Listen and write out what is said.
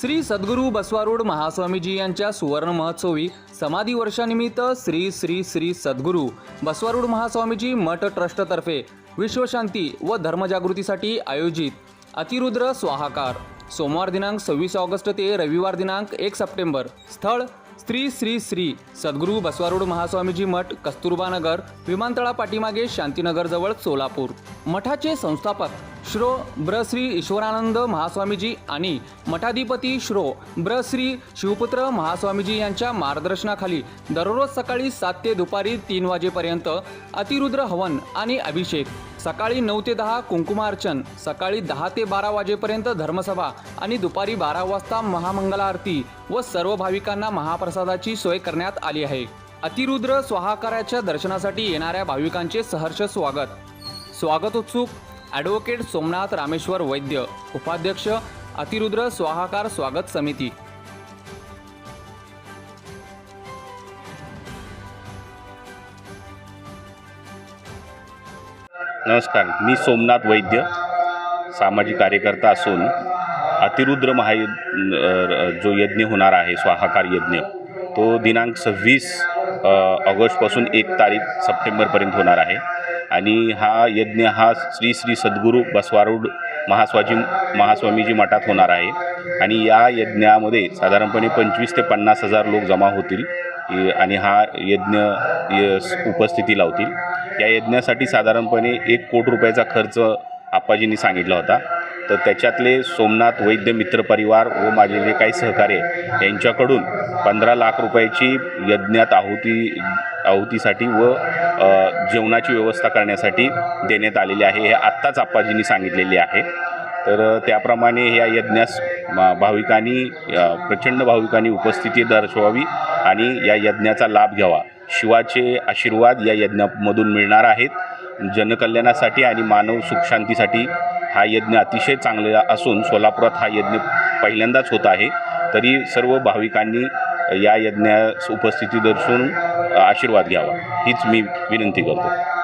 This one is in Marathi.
श्री सद्गुरू बसवारूढ महास्वामीजी यांच्या सुवर्ण महोत्सवी समाधी वर्षानिमित्त श्री श्री श्री सद्गुरू बसवारूढ महास्वामीजी मठ ट्रस्टतर्फे विश्वशांती व धर्मजागृतीसाठी आयोजित अतिरुद्र स्वाहाकार. सोमवार दिनांक सव्वीस ऑगस्ट ते रविवार दिनांक एक सप्टेंबर. स्थळ श्री श्री श्री सद्गुरू बसवारूढ महास्वामीजी मठ कस्तुरबा नगर विमानतळा पाठीमागे शांतीनगरजवळ सोलापूर. मठाचे संस्थापक श्रो ब्रश्री ईश्वरानंद महास्वामीजी आणि मठाधिपती श्रो ब्रश्री शिवपुत्र महास्वामीजी यांच्या मार्गदर्शनाखाली दररोज सकाळी सात ते दुपारी तीन वाजेपर्यंत अतिरुद्र हवन आणि अभिषेक सकाळी नऊ ते दहा कुंकुमार्चन सकाळी दहा ते बारा वाजेपर्यंत धर्मसभा आणि दुपारी बारा वाजता महामंगलारती व सर्व भाविकांना महाप्रसादाची सोय करण्यात आली आहे. अतिरुद्र स्वाहाकाराच्या दर्शनासाठी येणाऱ्या भाविकांचे सहर्ष स्वागत. स्वागत उत्सुक ॲडव्होकेट सोमनाथ रामेश्वर वैद्य उपाध्यक्ष अतिरुद्र स्वाहाकार स्वागत समिती. नमस्कार मी सोमनाथ वैद्य सामाजिक कार्यकर्ता असून अतिरुद्र महायु जो यज्ञ होणार आहे स्वाहाकार यज्ञ तो दिनांक सव्वीस ऑगस्टपासून एक तारीख सप्टेंबरपर्यंत होणार आहे. आणि हा यज्ञ हा श्री श्री सद्गुरू बसवारूढ महास्वाजी महास्वामीजी मठात होणार आहे. आणि या यज्ञामध्ये साधारणपणे पंचवीस ते पन्नास हजार लोक जमा होतील. आणि हा यज्ञ य- उपस्थिती लावतील. या यज्ञासाठी साधारणपणे एक कोट रुपयाचा खर्च आप्पाजींनी सांगितला होता. तर त्याच्यातले सोमनाथ वैद्य मित्र परिवार व माझे जे काही सहकार्य यांच्याकडून पंधरा लाख रुपयाची यज्ञात आहुती आहुतीसाठी व जेवणाची व्यवस्था करण्यासाठी देण्यात आलेली आहे. हे आत्ताच आप्पाजींनी सांगितलेले आहे. तर त्याप्रमाणे या यज्ञास भाविकांनी प्रचंड भाविकांनी उपस्थिती दर्शवावी आणि या यज्ञाचा लाभ घ्यावा. शिवाचे आशीर्वाद या यज्ञामधून मिळणार आहेत. जनकल्याणासाठी आणि मानव सुखशांतीसाठी हा यज्ञ अतिशय चांगला असून सोलापुरात हा यज्ञ पहिल्यांदाच होत आहे. तरी सर्व भाविकांनी या यज्ञास उपस्थिती दर्शवून आशीर्वाद घ्यावा. हीच मी विनंती करतो.